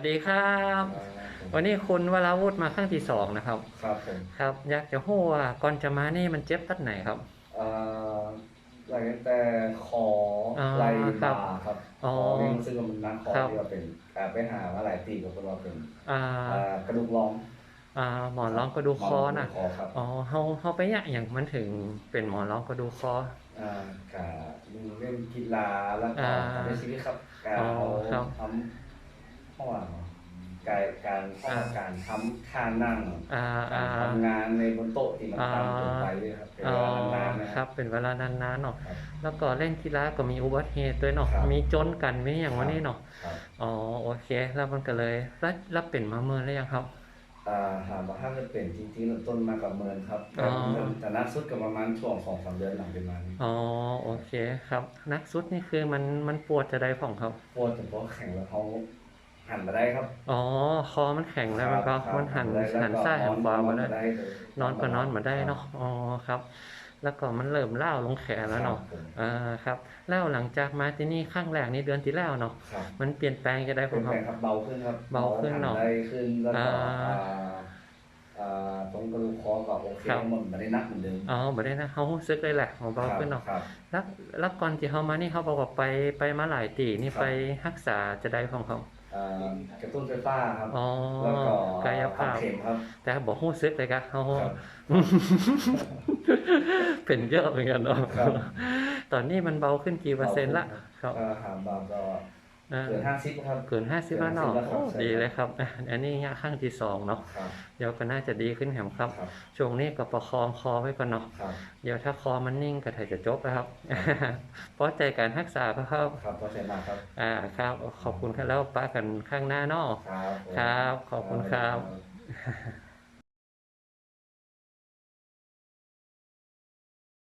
สวัสดีครับ วันนี้คุณวราวุธมาครั้งที่สองนะครับ ครับผมครับอยากจะรู้ว่าก่อนจะมานี่มันเจ็บตัดไหนครับเอ่อหลังแต่คออ่าไหล่ครับบ่าครับอ๋อคอนี่รู้สึกว่ามันนักคอครับที่ว่าเป็นอ่าไปหามาหลายตีกับคนเราเป็นอ่าอ่ากระดูกร้องอ่าหมอนร้องกระดูกคอนะหมกระดูกคอครับอ๋อเฮาเฮาไปเนี่ยอย่างมันถึงเป็นหมอนร้องกระดูกคออ่ากาเล่นกีฬาแล้วก็อ่าทำในชีวิตครับการอ๋อเอาครับทำ ห้องว่าการการห้องอ่าการทำท่านั่งอ่าอ่าการทำงานในบนโต๊ะที่มันอ่าต่ำเกินไปด้วยครับเป็นอ๋อเวลานานๆนะคครัรับบเป็นเวลานานๆเนาะครับแล้วก็เล่นกีฬาก็มีอุบัติเหตุด้วยเนาะครับมีจนกันมีอย่างวันนี้เนาะครับอ๋อโอเค แล้วมันก็เลยแล้วแล้วเป็นมาเมื่อแล้วยังครับอ่าถามว่าถ้าจะเป็นจริงๆเริ่มต้นมากับเมินครับอ๋อแต่นักสุดก็ประมาณช่วงสองสามเดือนหลังเป็นมานี้อ๋อโอเคครับ นักสุดนี่คือมันมันปวดจะได้ของครับ ปวดจนพอแข่งแล้วเขา หันมาได้ครับอ๋อ คอมันแข็งแล้วมันก็ครับมันหันได้แล้วหันซ้ายหันขวามาได้เลยนอนก็นอนมาได้เนาะ อ๋อครับ แล้วก็มันเริ่มเล่าวลงแขนแล้วเนาะครับผมอ่าครับ แล้วหลังจากมาที่นี่ข้างแรกนี่เดือนที่แล้วเนาะครับมันเปลี่ยนแปลงจะได้ผเป็นมคแบรับบครับ เบาขึ้นครับ เบาขึ้นเนอะหัได้ขึ้นแล้วก็อ่าอ่าอ่าตรงกระดูกคอก็โอเคครับหมดไม่ได้นักเหมือนเดิมอ๋อบ่ได้นะเขารู้สึกเลยแหละของเบาขึ้นเนาะครับแล้วแล้วก่อนที่เขามานี่เขาบอกว่าไปไปมาหลายตีนี่ครับไปรักษาจะได้ของเขาอ่า กระตุ้นไฟฟ้าครับอ๋อแล้วก็กายภาพเข็มครับ แต่บอกรู้สึกเลยกะเขาครับเป็นเยอะเหมือนกันเนาะครับตอนนี้มันเบาขึ้นกี่เปอร์เซ็นต์ละครับก็หามเบาก็อ่า เกินห้าสิบครับ เกินห้าสิบแล้วเนาะเกิน50แล้วครับโอ้ดีเลยครับอะอันนี้เนี่ยข้างที่สองเนาะครับเดี๋ยวก็น่าจะดีขึ้นแหมครับครับ ช่วงนี้ก็ประคองคอไว้ก่อนเนาะครับเดี๋ยวถ้าคอมันนิ่งก็ถ่ายจะจบแล้วครับเพราะใจการรักษาก็ครับครับขอบคุณมากครับ อ่าครับ ขอบคุณครับแล้วป้ากันข้างหน้าเนาะครับผมครับขอบคุณครับครับ